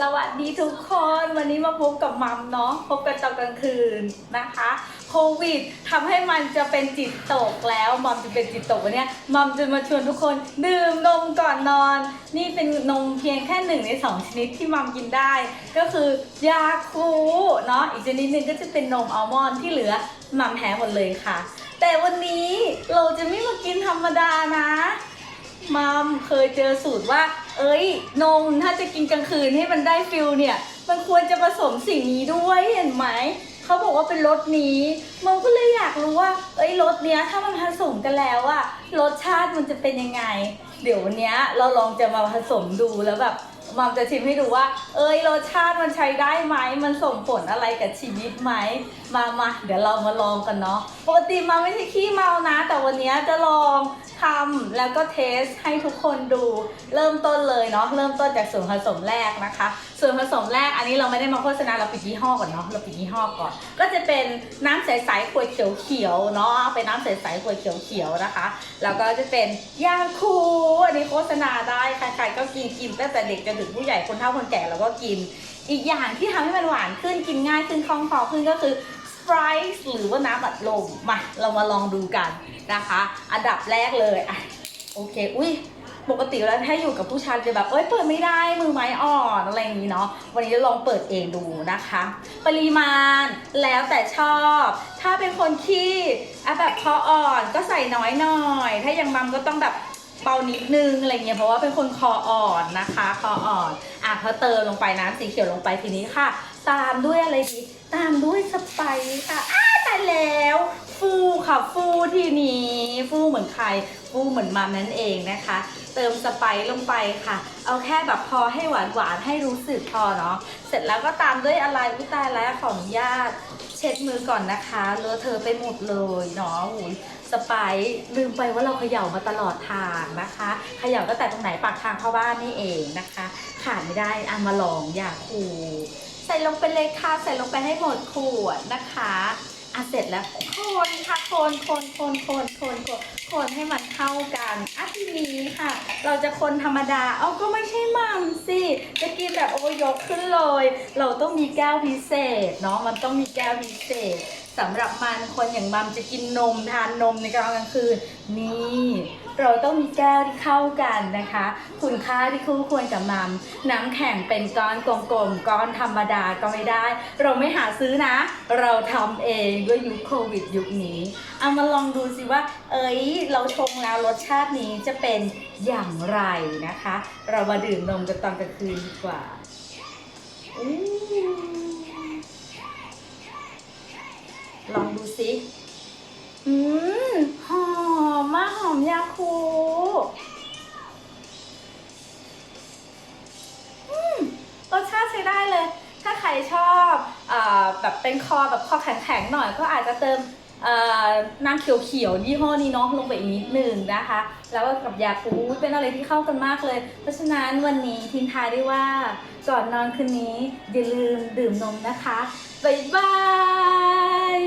สวัสดีทุกคนวันนี้มาพบกับมัมเนาะพบกันตอนกลางคืนนะคะโควิดทำให้มันจะเป็นจิตตกแล้วมัมจะเป็นจิตตกวันเนี้ยมัมจะมาชวนทุกคนดื่มนมก่อนนอน นี่เป็นนมเพียงแค่หนึ่งในสองชนิดที่มัมกินได้ ก็คือยาคูเนาะอีกชนิดหนึ่งก็จะเป็นนมอัลมอนด์ที่เหลือมัมแพ้หมดเลยค่ะ แต่วันนี้เราจะไม่มากินธรรมดานะ มัมเคยเจอสูตรว่า เอ้ย นมถ้าจะกินกลางคืนให้มันได้ฟิลเนี่ย มันควรจะผสมสิ่งนี้ด้วยเห็นไหมเขาบอกว่าเป็นรสนี้มัมก็เลยอยากรู้ว่า เอ้ยรสเนี้ยถ้ามันผสมกันแล้วอะรสชาติมันจะเป็นยังไง เดี๋ยววันเนี้ยเราลองจะมาผสมดูแล้วแบบ มัมจะชิมให้ดูว่า เอ้ยรสชาติมันใช้ได้ไหมมันส่งผลอะไรกับชีวิตไหมมามาเดี๋ยวเรามาลองกันเนาะปกติมาไม่ใช่ขี้เมานะ แต่วันนี้จะลองทำแล้วก็เทสให้ทุกคนดู เริ่มต้นเลยเนาะเริ่มต้นจากส่วนผสมแรกนะคะ ส่วนผสมแรกอันนี้เราไม่ได้มาโฆษณาเราปิดยี่ห้อก่อนเนาะเราปิดยี่ห้อก่อน ก็จะเป็นน้ำใสๆขวดเขียวๆเนาะเป็นน้ำใสๆขวดเขียวๆนะคะ แล้วก็จะเป็นยาคูอันนี้โฆษณาได้ใครๆก็กินกินตั้งแต่เด็กจนถึงผู้ใหญ่คนเฒ่าคนแก่เราก็กิน อีกอย่างที่ทำให้มันหวานขึ้นกินง่ายขึ้นคล่องคอขึ้นก็คือสไปซ์หรือว่าน้ำอัดลมมาเรามาลองดูกันนะคะ อันดับแรกเลยอะโอเค อุ้ยปกติแล้วถ้าอยู่กับผู้ชายจะแบบ เอ้ยเปิดไม่ได้มือไม้อ่อนอะไรอย่างนี้เนาะวันนี้จะลองเปิดเองดูนะคะ ปริมาณแล้วแต่ชอบ ถ้าเป็นคนขี้อะแบบคออ่อนก็ใส่น้อยหน่อย ถ้ายังมัมก็ต้องแบบ เบานิดนึงอะไรเงี้ยเพราะว่าเป็นคนคออ่อนนะคะคออ่อนอะพอเติมลงไปน้ำสีเขียวลงไปทีนี้ค่ะ ตามด้วยอะไรดีตามด้วยสไปซ์ค่ะอ้าตายแล้ว ฟูค่ะฟูทีนี้ฟูเหมือนใครฟูเหมือนมัมนั่นเองนะคะ เติมสไปซ์ลงไปค่ะ เอาแค่แบบพอให้หวานหวานให้รู้สึกพอเนาะเสร็จแล้วก็ตามด้วยอะไรวิตายแล้วขออนุญาต เช็ดมือก่อนนะคะเลอะเธอไปหมดเลยเนาะหูย สไปซ์ลืมไปว่าเราเขย่ามาตลอดทางนะคะเขย่าตั้งแต่ตรงไหนปากทางเข้าบ้านนี่เองนะคะ ขาดไม่ได้อะมาลองอยากคูใส่ลงไปเลยค่ะใส่ลงไปให้หมดขวดนะคะอะเสร็จแล้วคนค่ะคนคนคนคนคนคนคนให้มันเข้ากันอะทีนี้ค่ะ เราจะคนธรรมดาเอาก็ไม่ใช่มัมสิจะกินแบบโอ้ยกขึ้นเลย เราต้องมีแก้วพิเศษเนาะมันต้องมีแก้วพิเศษ สำหรับมันคนอย่างมัมจะกินนมทานนมในกลางกลางคืนนี่เราต้องมีแก้วที่เข้ากันนะคะ คุณค่าที่คู่ควรกับมัมน้ำแข็งเป็นก้อนกลมๆก้อนธรรมดาก็ไม่ได้ เราไม่หาซื้อนะ เราทำเองด้วยยุคโควิดยุคนี้ เอามาลองดูสิว่า เอ้ยเราชงแล้วรสชาตินี้จะเป็นอย่างไรนะคะ เรามาดื่มนมกันตอนกลางคืนดีกว่าอู้ ลองดูสิอืมหอมมากหอมยาคูอืมรสชาติใช้ได้เลย ถ้าใครชอบอแบบเป็นคอแบบคอแข็งๆหน่อยก็อาจจะเติม น้ำเขียวๆยี่ห้อนี้เนาะลงไปอีกนิดหนึ่งนะคะ แล้วก็กับยาคูเป็นอะไรที่เข้ากันมากเลย เพราะฉะนั้นวันนี้ทิ้งท้ายได้ว่าก่อนนอนคืนนี้อย่าลืมดื่มนมนะคะ บ๊ายบาย